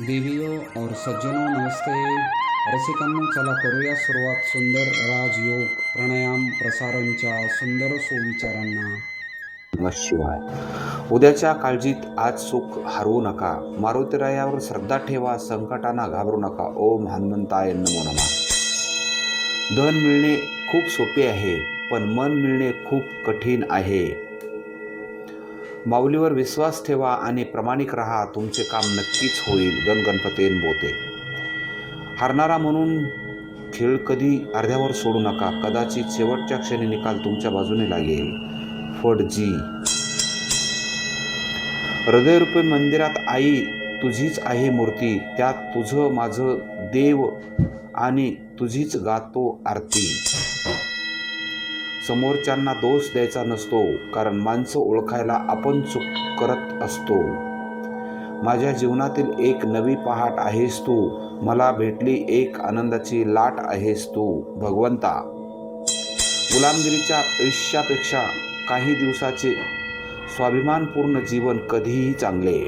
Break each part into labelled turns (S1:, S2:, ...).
S1: देवियों और सज्जनों नमस्ते। रसिकांनो चला करूया सुरुवात सुंदर राजयोग प्राणायाम प्रसारणच्या सुंदर सुविचारांना.
S2: शिवाय. उद्याच्या काळजीत आज सुख हरवू नका. मारुतीरायावर श्रद्धा ठेवा संकटांना घाबरू नका. ओम हनुमंताय नमो नमा. धन मिळणे खूप सोपे आहे पण मन मिळणे खूप कठीण आहे. माऊलीवर विश्वास ठेवा आणि प्रामाणिक राहा तुमचे काम नक्कीच होईल. गणगणपतेन बोते. हारणारा म्हणून खेळ कधी अर्ध्यावर सोडू नका. कदाचित शेवटच्या क्षणी निकाल तुमच्या बाजूने लागेल. फडजी हृदयरूपी मंदिरात आई तुझीच आहे मूर्ती. त्यात तुझं माझं देव आणि तुझीच गातो आरती. समोरच्यांना दोष द्यायचा नसतो कारण माणसं ओळखायला आपण चूक करत असतो. माझ्या जीवनातील एक नवी पहाट आहेस तू मला भेटली एक आनंदाची लाट आहेस तू भगवंता. गुलामगिरीच्या आयुष्यापेक्षा काही दिवसाचे स्वाभिमानपूर्ण जीवन कधीही चांगले.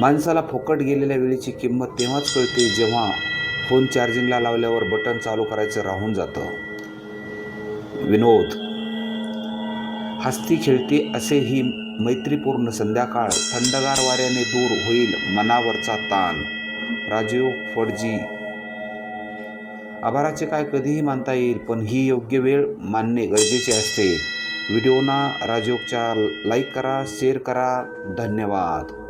S2: माणसाला फुकट गेलेल्या वेळेची किंमत तेव्हाच कळते जेव्हा फोन चार्जिंगला लावल्यावर बटन चालू करायचं राहून जातं. विनोद. हस्ती खेळती असे ही मैत्रीपूर्ण संध्याकाळ थंडगार वाऱ्याने दूर होईल मनावरचा ताण. राजीव फडजी. आभाराचे काय कधीही मानता येईल पण ही योग्य वेळ मानणे गरजेचे असते. व्हिडिओना राजयोगच्या लाईक करा शेअर करा. धन्यवाद.